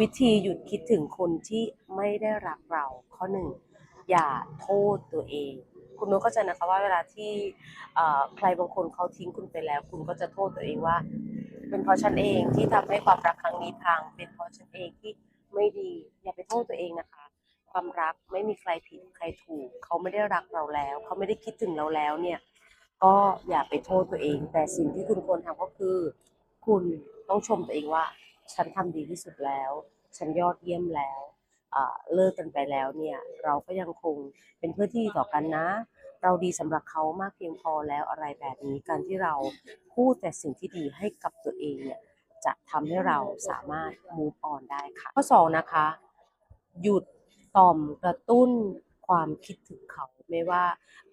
วิธีหยุดคิดถึงคนที่ไม่ได้รักเราข้อหนึ่งอย่าโทษตัวเอง คุณนุ้เข้าใจนะคะว่าเวลาที่ใครบางคนเขาทิ้งคุณไปแล้ว คุณก็จะโทษตัวเองว่า เป็นเพราะฉันเองที่ทำให้ความรักครั้งนี้พัง เป็นเพราะฉันเองที่ไม่ดี อย่าไปโทษตัวเองนะคะ ความรักไม่มีใครผิดใครถูก เขาไม่ได้รักเราแล้ว เขาไม่ได้คิดถึงเราแล้วเนี่ย ก็อย่าไปโทษตัวเอง แต่สิ่งที่คุณควรทำก็คือ คุณต้องชมตัวเองว่า ฉันทำดีที่สุดแล้ว ฉันยอดเยี่ยมแล้วเลิกกันไปแล้วเนี่ยเราก็ยังคงเป็นเพื่อนที่ดีต่อกันนะ เราดีสำหรับเขามากเพียงพอแล้วอะไรแบบนี้การที่เราพูดแต่สิ่งที่ดีให้กับตัวเองเนี่ยจะทำให้เราสามารถ move on ได้ค่ะ ข้อสองนะคะ หยุดต่อมกระตุ้นความคิดถึงเขาไม่ว่า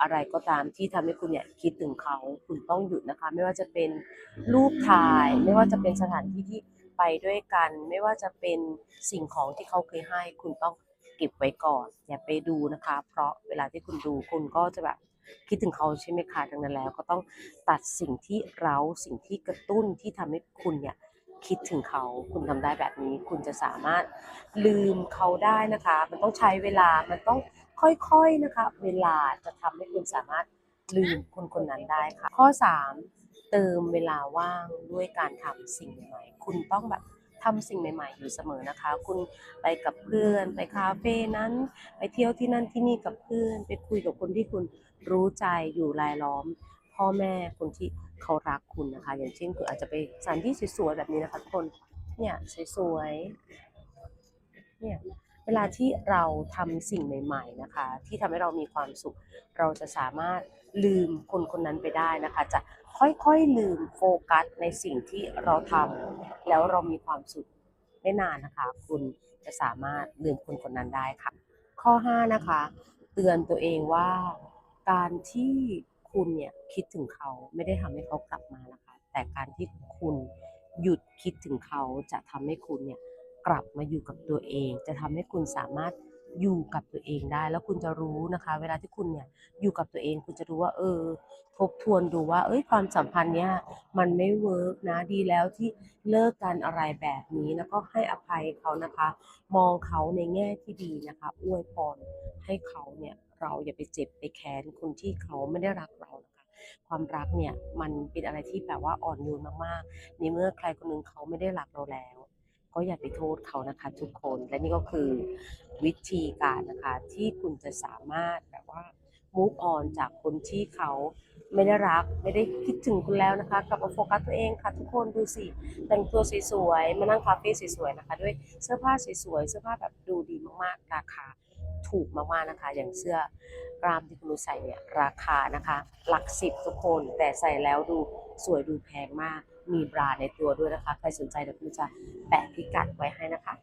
อะไรก็ตามที่ทำให้คุณเนี่ยคิดถึงเขา คุณต้องหยุดนะคะ ไม่ว่าจะเป็นรูปถ่าย ไม่ว่าจะเป็นสถานที่ที่ ไปด้วยกัน ไม่ว่าจะเป็นสิ่งของที่เขาเคยให้ คุณต้องเก็บไว้ก่อน อย่าไปดูนะคะ เพราะเวลาที่คุณดูคุณก็จะแบบคิดถึงเขาใช่ไหมคะดังนั้นแล้ว ก็ต้องตัดสิ่งที่เร้าสิ่งที่กระตุ้นที่ทำให้คุณเนี่ยคิดถึงเขาคุณทำได้แบบนี้ คุณจะสามารถลืมเขาได้นะคะ มันต้องใช้เวลามันต้องค่อยๆนะคะ เวลาจะทำให้คุณสามารถลืมคนคนนั้นได้ค่ะ ข้อ 3 เติมเวลาว่างด้วยการทำสิ่งใหม่ๆคุณต้องแบบทำสิ่งใหม่ ๆ อยู่เสมอนะคะ คุณไปกับเพื่อนไปคาเฟ่นั้น ไปเที่ยวที่นั่นที่นี่กับเพื่อน ไปคุยกับคนที่คุณรู้ใจอยู่รายล้อม พ่อแม่คนที่เขารักคุณนะคะ อย่างเช่นคุณอาจจะไปสถานที่สวยๆแบบนี้นะคะทุกคนเนี่ยสวยๆเนี่ย เวลาที่เราทำสิ่งใหม่ ๆนะคะ ที่ทำให้เรามีความสุข เราจะสามารถลืมคนคนนั้นไปได้นะคะ จะค่อยๆลืมโฟกัสในสิ่งที่เราทำแล้วเรามีความสุขไม่นานนะคะ คุณจะสามารถลืมคนคนนั้นได้ค่ะ ข้อ 5 นะคะ เตือนตัวเองว่าการที่คุณเนี่ยคิดถึงเขาไม่ได้ทำให้เขากลับมานะคะ แต่การที่คุณหยุดคิดถึงเขาจะทำให้คุณเนี่ย กลับมาอยู่กับตัวเอง จะทำให้คุณสามารถอยู่กับตัวเองได้ แล้วคุณจะรู้นะคะ เวลาที่คุณเนี่ยอยู่กับตัวเอง คุณจะรู้ว่า เออ ทบทวนดูว่า เอ้ยความสัมพันธ์เนี้ยมันไม่เวิร์กนะดีแล้วที่เลิกกันอะไรแบบนี้แล้วก็ให้อภัยเขานะคะ มองเขาในแง่ที่ดีนะคะ อวยพรให้เขาเนี่ยเราอย่าไปเจ็บไปแค้นคนที่เขาไม่ได้รักเรานะคะ ความรักเนี่ยมันเป็นอะไรที่แบบว่าอ่อนโยนมากๆในเมื่อใครคนหนึงเขาไม่ได้รักเราแล้ว ก็อย่าไปโทษเขานะคะ ทุกคนและนี่ก็คือวิธีการนะคะที่คุณจะสามารถแบบว่า move on จากคนที่เขาไม่ได้รักไม่ได้คิดถึงคุณแล้วนะคะกลับมาโฟกัสตัวเองค่ะทุกคนดูสิแต่งตัวสวยๆมานั่งคาเฟ่สวยๆนะคะ ด้วยเสื้อผ้าสวยๆเสื้อผ้าแบบดูดีมากๆราคาถูกมากๆนะคะ อย่างเสื้อกรามที่คุณใส่เนี่ยราคานะคะ หลักสิบทุกคนแต่ใส่แล้วดูสวยดูแพงมาก มีบราในตัวด้วยนะคะ ใครสนใจเดี๋ยวคุณจะแปะพิกัดไว้ให้นะคะ